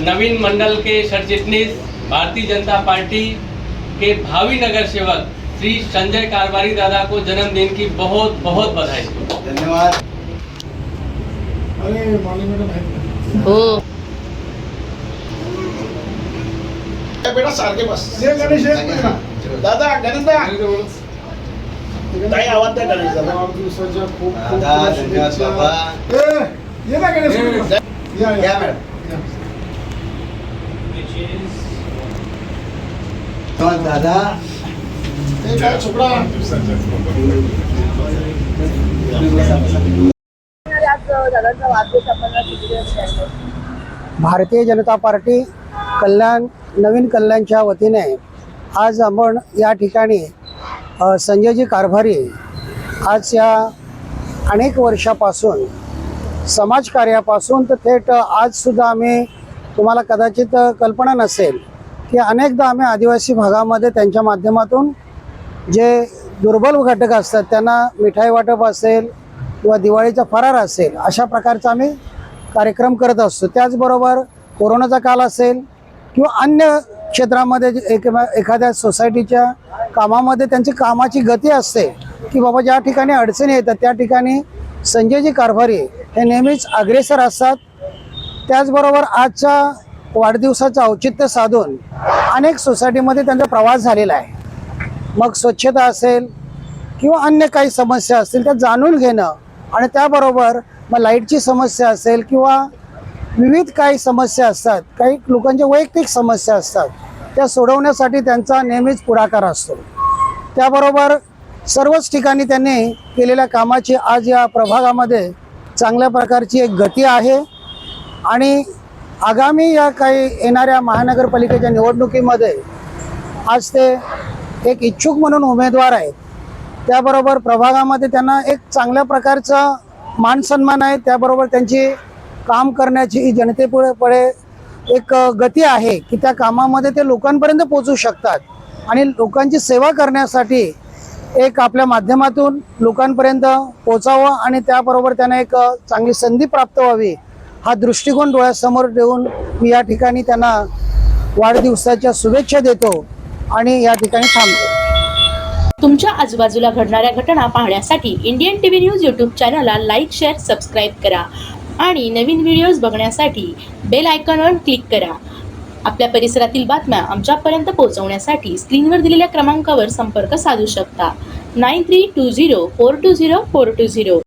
नवीन मंडल के सरचिटनीस Bharatiya Janata party के भावी नगर सेवक श्री संजय कारवारी दादा को जन्मदिन की बहुत बहुत बधाई। धन्यवाद। अरे हो। बेटा सारखे बस. दादा गणेश आवाज़ द्या गणेश दादा। खूप धन्यवाद ये ना गणेश ये. या. या मॅडम दादा. ते काय छोकरा भारतीय जनता पार्टी कल्याण नवीन कल्याणच्या वतीने आज आपण या ठिकाणी संजयजी कारभारी आज या अनेक वर्षापासून समाजकार्यापासून तर थेट आजसुद्धा आम्ही तुम्हाला कदाचित कल्पना नसेल की अनेकदा आम्ही आदिवासी भागामध्ये त्यांच्या माध्यमातून जे दुर्बल घटक असतात त्यांना मिठाई वाटप असेल किंवा दिवाळीचा फरार असेल अशा प्रकारचा आम्ही कार्यक्रम करत असतो. त्याचबरोबर कोरोनाचा काल असेल किंवा अन्य क्षेत्रामध्ये जे एक एखाद्या सोसायटीच्या कामामध्ये त्यांची कामाची गती असते की बाबा ज्या ठिकाणी अडचणी येतात त्या ठिकाणी संजयजी कारभारी हे नेहमीच अग्रेसर असतात. त्याचबरोबर आजच्या वाढदिवसाचं औचित्य साधून अनेक सोसायटीमध्ये त्यांचा प्रवास झालेला आहे. मग स्वच्छता असेल किंवा अन्य काही समस्या असतील त्या जाणून घेणं आणि त्याबरोबर मग लाईटची समस्या असेल किंवा विविध काही समस्या असतात काही लोकांच्या वैयक्तिक समस्या असतात त्या सोडवण्यासाठी त्यांचा नेहमीच पुढाकार असतो. त्याबरोबर सर्वच ठिकाणी त्यांनी केलेल्या कामाची आज या प्रभागामध्ये चांगल्या प्रकारची एक गती आहे. आणि आगामी या काही येणाऱ्या महानगरपालिकेच्या निवडणुकीमध्ये आज ते एक इच्छुक म्हणून उमेदवार आहेत. त्याबरोबर प्रभागामध्ये त्यांना एक चांगल्या प्रकारचा मान सन्मान आहे. त्याबरोबर त्यांची काम करण्याची जनतेपुढे पुढे एक गती आहे की त्या कामामध्ये ते लोकांपर्यंत पोचू शकतात. आणि लोकांची सेवा करण्यासाठी एक आपल्या माध्यमातून लोकांपर्यंत पोचावं आणि त्याबरोबर त्यांना एक चांगली संधी प्राप्त व्हावी हा दृष्टिकोन डोळ्यासमोर ठेवून मी या ठिकाणी त्यांना वाढदिवसाच्या शुभेच्छा देतो आणि या ठिकाणी थांबतो. तुमच्या आजूबाजूला घडणाऱ्या घटना पाहण्यासाठी इंडियन टीव्ही न्यूज यूट्यूब चॅनलला लाईक शेअर सबस्क्राईब करा. आणि नवीन व्हिडिओज बघण्यासाठी बेल आयकॉनवर क्लिक करा. आपल्या परिसरातील बातम्या आमच्यापर्यंत पोहोचवण्यासाठी स्क्रीनवर दिलेल्या क्रमांकावर संपर्क साधू शकता. Nine three two zero four two zero four two zero.